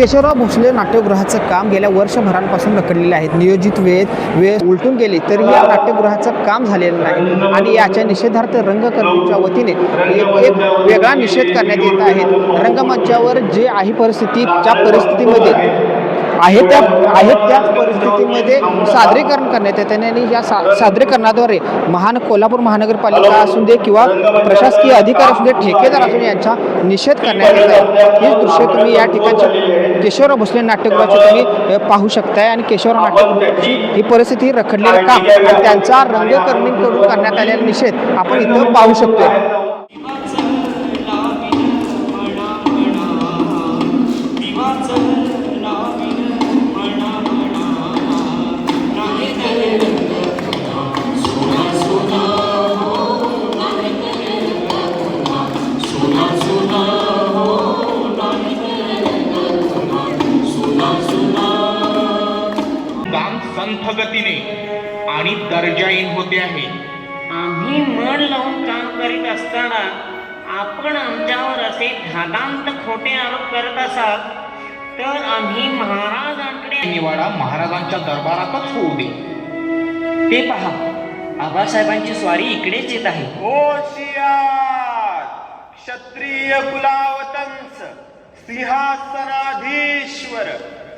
केशवराव भोसले नाट्यगृहाचं काम गेल्या वर्षभरांपासून रखडलेलं आहेत नियोजित वेळेत वेळ उलटून गेली तरी या नाट्यगृहाचं काम झालेलं नाही. आणि याच्या निषेधार्थ रंगकर्मीच्या वतीने एक एक वेगळा निषेध करण्यात येत आहे. रंगमंचावर जे आहे परिस्थिती ज्या परिस्थितीमध्ये आहे त्या आहेत त्याच परिस्थितीमध्ये सादरीकरण करण्यात येते आणि या सा सादरीकरणाद्वारे महान कोल्हापूर महानगरपालिका असू दे किंवा प्रशासकीय अधिकारी असू दे ठेकेदार असू दे यांचा निषेध करण्यात येत आहे. हीच दृश्य तुम्ही या ठिकाणची केशवराव भोसले नाट्यगृहाची तुम्ही पाहू शकताय आणि केशवराव नाट्यगृहाची ही परिस्थिती रखडलेलं काम आणि त्यांचा रंगकर्मींकडून करण्यात आलेला निषेध आपण इथं पाहू शकतो गतीने आणि दर्जाहीन होते आहे. आम्ही मन लावून काम करीत असताना आपण आमच्यावर असे घातांत खोटे आरोप करत असाल तर आम्ही महाराजांकडे निवाडा महाराजांच्या दरबारातच होऊ दे. ते पहा आबासाहेबांची स्वारी इकडेच येत आहे. होशियार क्षत्रिय कुलावतंस सिंहासनाधीश्वर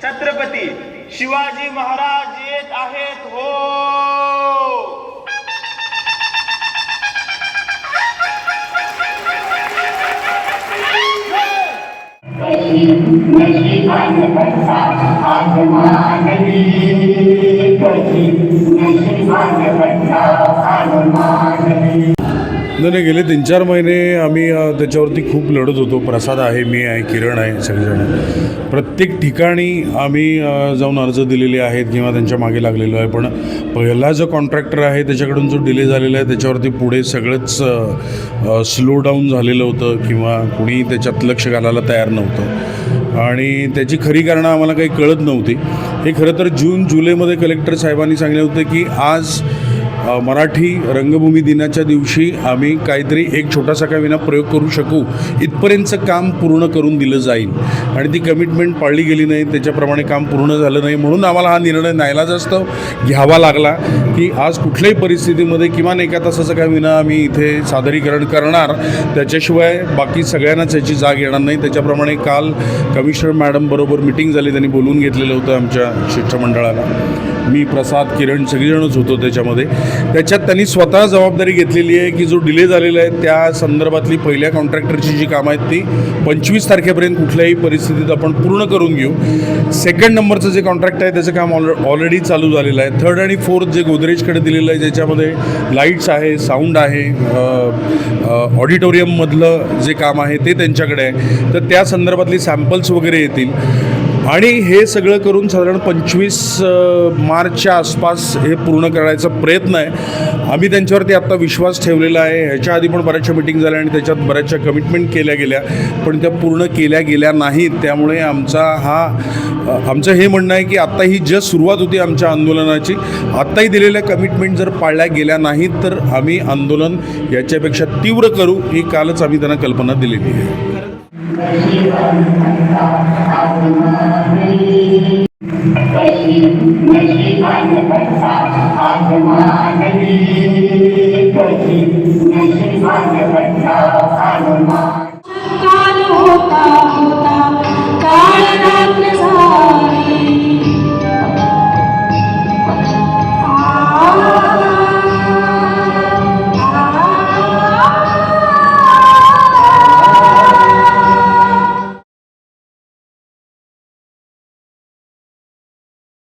छत्रपती शिवाजी महाराज येत आहेत हो मानवी नाही गेले. तीन चार महिने आम्ही त्याच्यावरती खूप लढत होतो. प्रसाद आहे मी आहे किरण आहे सगळेजण प्रत्येक ठिकाणी आम्ही जाऊन अर्ज दिलेले आहेत किंवा त्यांच्या मागे लागलेलो आहे. पण पहिला जो कॉन्ट्रॅक्टर आहे त्याच्याकडून जो डिले झालेला आहे त्याच्यावरती पुढे सगळंच स्लो डाऊन झालेलं होतं किंवा कुणी त्याच्यात लक्ष घालायला तयार नव्हतं. आणि त्याची खरी कारणं आम्हाला काही कळत नव्हती. हे खरं तर जून जुलैमध्ये कलेक्टर साहेबांनी सांगितलं होतं की आज मराठी रंगभूमी दिनाच्या दिवशी आम्ही काहीतरी एक छोटासा का विना प्रयोग करू शकू. इथपर्यंतचं काम पूर्ण करून दिलं जाईल. आणि ती कमिटमेंट पाळली गेली नाही त्याच्याप्रमाणे काम पूर्ण झालं नाही. म्हणून आम्हाला हा निर्णय न्यायला जास्त घ्यावा लागला की आज कुठल्याही परिस्थितीमध्ये किमान एका तासाचं का विना आम्ही इथे सादरीकरण करणार. त्याच्याशिवाय बाकी सगळ्यांनाच याची जाग येणार नाही. त्याच्याप्रमाणे काल कमिशनर मॅडमबरोबर मिटिंग झाली त्यांनी बोलून घेतलेलं होतं आमच्या शिष्टमंडळाला. मी प्रसाद किरण सगळीजणच होतो त्याच्यामध्ये. त्याच्यात त्यांनी स्वतः जबाबदारी घेतलेली आहे की जो डिले झालेला आहे त्या संदर्भातली पहिल्या कॉन्ट्रॅक्टरची जी कामं आहेत ती पंचवीस तारखेपर्यंत कुठल्याही परिस्थितीत आपण पूर्ण करून घेऊ. सेकंड नंबरचं जे कॉन्ट्रॅक्ट आहे त्याचं काम ऑल ऑलरेडी चालू झालेलं आहे. थर्ड आणि फोर्थ जे गोदरेजकडे दिलेलं आहे ज्याच्यामध्ये लाईट्स आहे साऊंड आहे ऑडिटोरियममधलं जे काम आहे ते त्यांच्याकडे आहे. तर त्या संदर्भातली सॅम्पल्स वगैरे येतील. आणि हे सगळं करून साधारण पंचवीस मार्चच्या आसपास हे पूर्ण करायचा प्रयत्न आहे. आम्ही त्यांच्यावरती आत्ता विश्वास ठेवलेला आहे. ह्याच्या आधी पण बऱ्याचशा मिटिंग झाल्या आणि त्याच्यात बऱ्याचशा कमिटमेंट केल्या गेल्या पण त्या पूर्ण केल्या गेल्या नाहीत. त्यामुळे आमचा हा आमचं हे म्हणणं आहे की आत्ता ही जस्ट सुरुवात होती आमच्या आंदोलनाची. आत्ताही दिलेल्या कमिटमेंट जर पाळल्या गेल्या नाहीत तर आम्ही आंदोलन याच्यापेक्षा तीव्र करू ही कालच आम्ही त्यांना कल्पना दिलेली आहे. काल होता